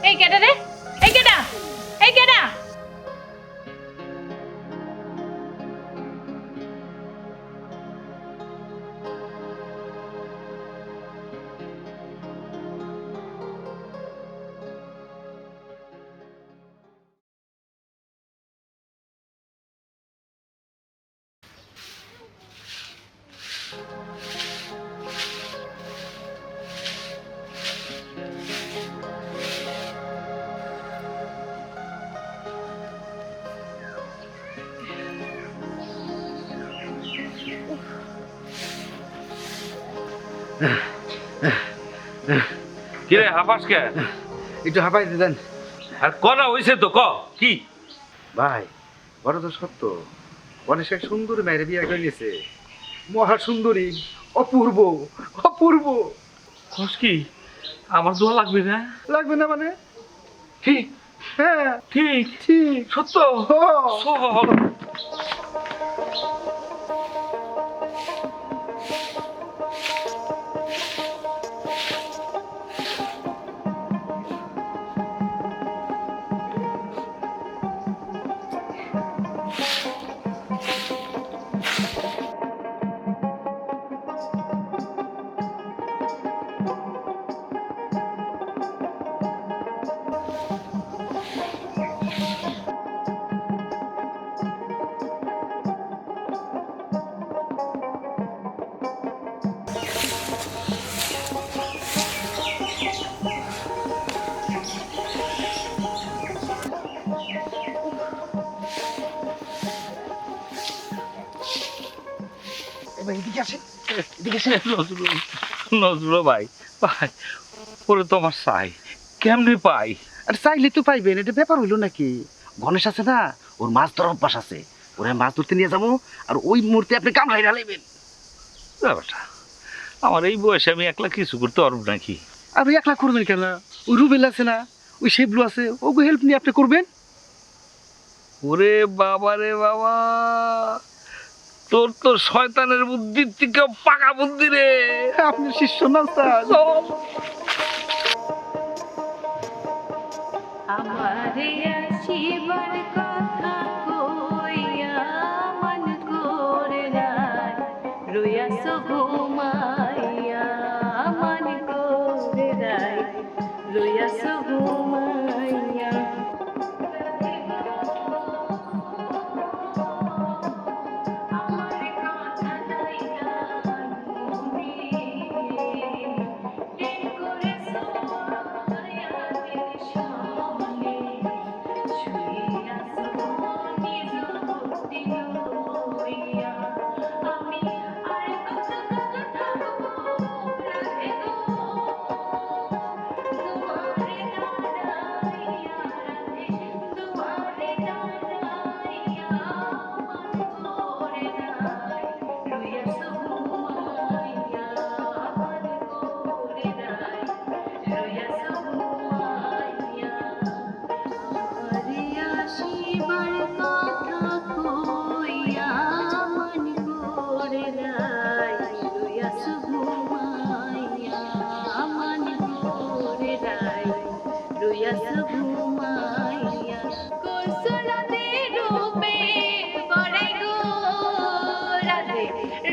এই কেডা রে এই কেডা এই কেডা কিরে হাফাস কে? একটু হাঁপাই দেন। আর করা হইছে তো ক? কি? ভাই বড় তো সত্য। গণেশ এক সুন্দরী মেয়ের বিয়ে করে নিয়েছে। মহা সুন্দরী অপূর্ব অপূর্ব। কস কি? আমার দোয়া লাগবে না? লাগবে না মানে? ঠিক। হ্যাঁ। ঠিক। ঠিক। সত্য? ও, সব এবার এদিকে আসেন নজরুল নজরুল ভাই ভাই ওরে তোমার চাই কেমনে পাই? আর চাইলে তো পাইবেন এটা ব্যাপার হইল নাকি? গণেশ আছে না? ওর মাছ ধরার অভ্যাস আছে। ওরা মাছ ধরতে নিয়ে যাব আর ওই মুহূর্তে আপনি কামড়াই ঢালাইবেন। ব্যাপারটা আমার এই বয়সে আমি একলা কিছু করতে পারব নাকি? আর ওই একলা করবেন কেন? ওই রুবেল আছে না? ওই শেবলু আছে? ওগো হেল্প নিয়ে আপনি করবেন? ওরে বাবা রে বাবা! তোর তো শয়তানের বুদ্ধির থেকে পাকা বুদ্ধি রে আপনি শিষ্য না স্যার। আমারে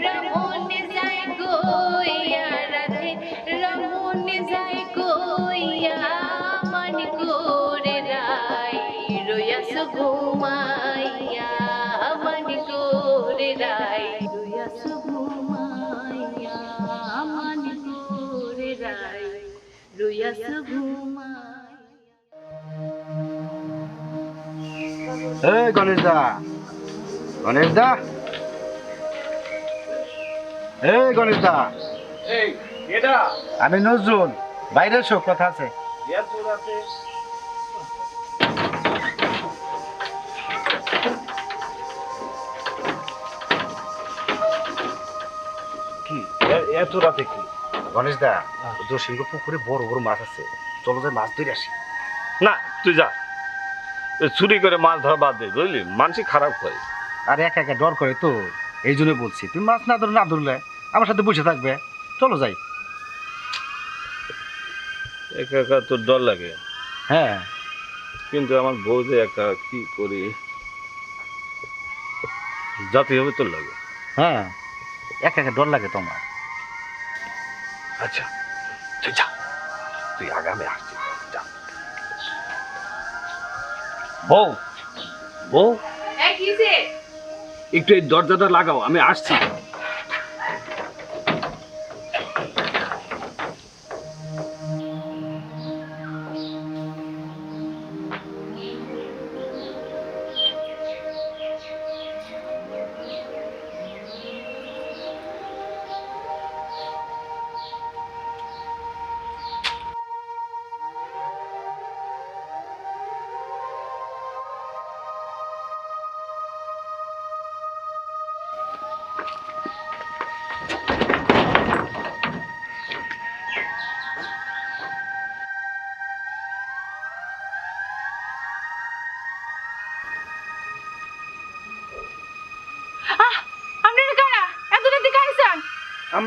রমন যাই গইয়া রাধে। রমন যাই গইয়া মন করে রাই। রইয়াস ঘুমাইয়া মন করে রাই। রইয়াস ঘুমাইয়া মন করে রাই। রইয়াস ঘুমাইয়া এই গণেশ দা গণেশ দা। এই গণেশ দা এই এটা আমি নজরুল বাইরে এসো কথা আছে। কি? এত রাতে কি? গণেশ দা জসিংহ পুকুরে বড় বড় মাছ আছে। চলো যাই মাছ ধরে আসি। না তুই যা। চুরি করে মাছ ধরা বাদ দে বুঝলি? মানসিক খারাপ হয়। আর একা একা ডর করে তো। এই জন্য বলছি তুমি মাছ না ধরে না ধরলে আমার সাথে বসে থাকবে। চলো যাই। একা একা তোর ডর লাগে। হ্যাঁ। কিন্তু আমার বউ যে একা কি করি? জাতি হবে তোর লাগে। হ্যাঁ একা একা ডর লাগে তোমার। আচ্ছা তুই যা। তুই আগামে আসছি যা। বউ বউ। একটু এই দরজাটা লাগাও আমি আসছি।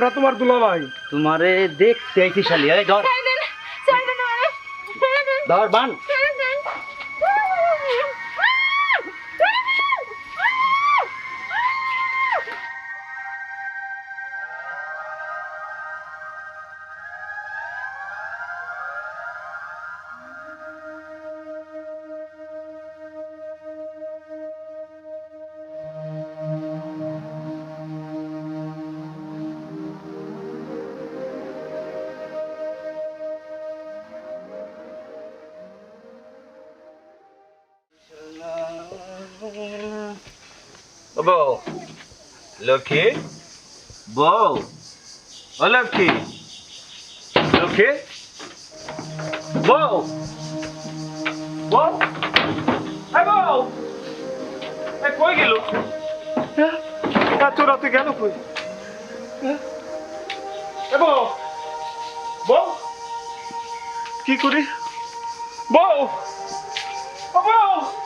আমরা তোমার দুলা ভাই তোমারে দেখতে আইছি শালি এই ধর। ধর বান। বউ। লক্ষ্মী? বউ। ও লক্ষ্মী। লক্ষ্মী? বউ। বউ। এই বউ। কই গেল? এত রাতে গেল কই? এ বউ। বউ। কি করি? বউ। বউ।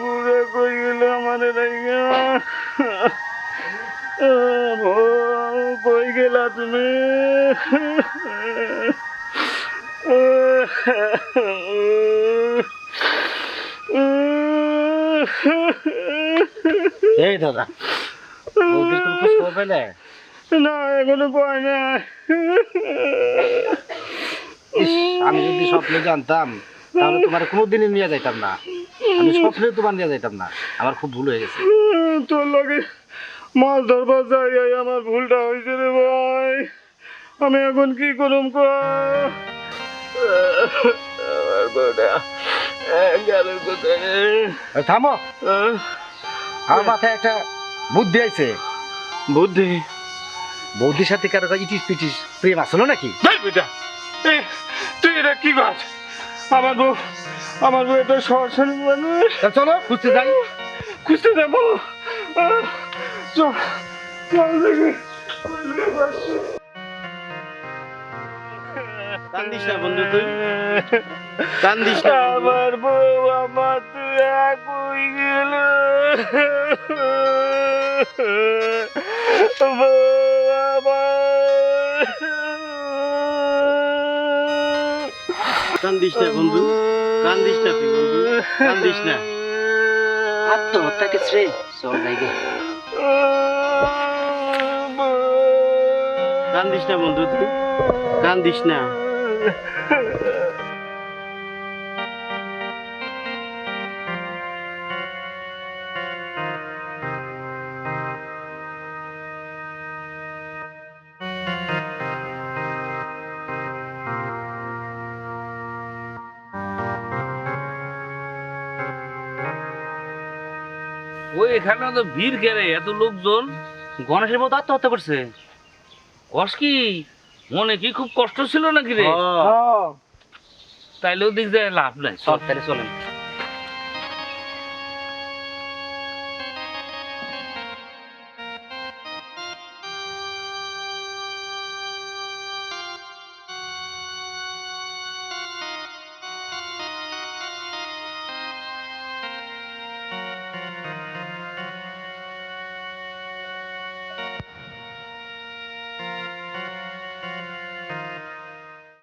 ঘুরে কই গেল আমার কই গেলা তুমি এই দাদা না এখনও পাই না। আমি যদি স্বপ্নে জানতাম তাহলে তোমার কোনোদিনই নিয়ে যাইতাম না। আমি স্বপ্নে তোমার নিয়ে যাইতাম না। আমার খুব ভুল হয়ে গেছে। তোর লগে মাছ ধরবার এই আমার ভুলটা হয়েছে রে ভাই। আমি এখন কি করুম থামো। আমার মাথায় একটা বুদ্ধি আইছে। বুদ্ধি? বৌদির সাথে কারও ইটিস পিটিস প্রেম আসলো নাকি? তুই এটা কি কাজ আমার বউ আমার বউ এটা সরাসরি মানুষ। চলো খুঁজতে যাই। খুঁজতে যাব। আহ, চল চল দেখি। কান্দিস না বন্ধু তুই। কান্দিস না বন্ধু। আমার বউ আমার তুই কই গেল। বউ আমার কান্দিস না বন্ধু। কান্দিস না তুই বন্ধু। কান্দিস না। আত্মহত্যাকে শ্রে চল যাইগে কান্দিস না বন্ধু। তুই কান্দিস না। ওই এখানে তো ভিড় কেড়ে এত লোকজন। গণেশের মতো আত্মহত্যা করছে। কস কি মনে কি খুব কষ্ট ছিল নাকি রে? তাইলেও দিক যায় লাভ নাই। সরকারে চলে চলেন।